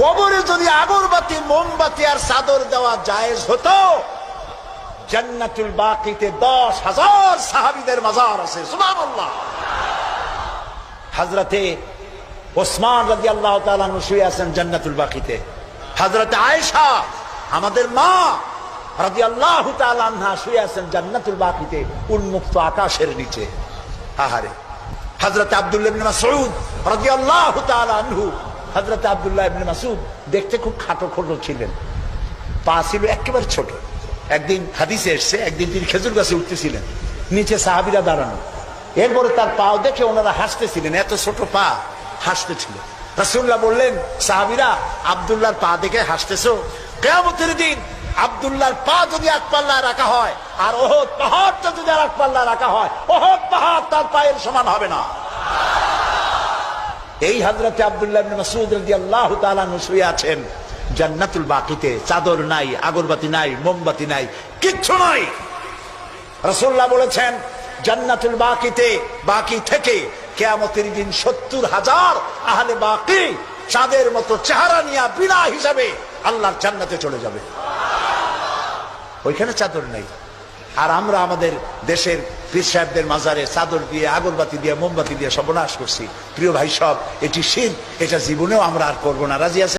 কবরে যদি আগরবাতি, মোমবাতি আর চাদর দেওয়া জায়েজ হতো, জান্নাতুল বাকিতে দশ হাজার সাহাবিদের মাজার আছে, সুবহানাল্লাহ। হাজরাতে ওসমান রাজি আল্লাহ তালু শুয়ে আছেন জান্নাতুল বাকিতে। হাজরাতে আয়েশা, আমাদের মা রাজি আল্লাহ তালহা শুয়ে আছেন জান্নাতুল বাকিতে, উন্মুক্ত আকাশের নিচে। আহারে, হজরত আব্দুল্লাহ ইবনে মাসউদ, রাদিয়াল্লাহু তাআলা আনহু আবদুল্লাহ ইবনে মাসউদ দেখতে খুব খাটো খোটো ছিলেন। পা ছিল একেবারে ছোট। একদিন হাদিসে এসছে, একদিন তিনি খেজুর গাছে উঠতেছিলেন। নিচে সাহাবিরা দাঁড়ানো। এরপরে তার পাও দেখে ওনারা হাসতেছিলেন, এত ছোট পা হাসতেছিল। রাসূলুল্লাহ বললেন, সাহাবিরা, আব্দুল্লাহর পা দেখে হাসতেছো? কেয়ামতের দিন আব্দুল্লাহর পা যদি এক পাল্লায় রাখা হয়, আর ওহদ পাহাড়টা যদি আর এক পাল্লায় রাখা হয়, ওহদ পাহাড় তার পায়ের সমান হবে না। এই হাজরতে আবদুল্লাহ আছেন। জান্নাতুল বাকিতে, চাদর নাই, আগরবাতি নাই, মোমবাতি নাই, কিচ্ছু নাই। রাসূলুল্লাহ বলেছেন, জান্নাতুল বাকিতে, বাকি থেকে কেয়ামতের দিন সত্তর হাজার আহলে বাকি চাঁদের মতো চেহারা নিয়ে বিনা হিসাবে আল্লাহর জান্নাতে চলে যাবে। ওইখানে চাদর নেই। আর আমরা আমাদের দেশের পীর সাহেবদের মাজারে চাদর দিয়ে, আগরবাতি দিয়ে, মোমবাতি দিয়ে সর্বনাশ করছি। প্রিয় ভাই সব, এটি শীত এটা জীবনেও আমরা আর করব না। রাজি আছে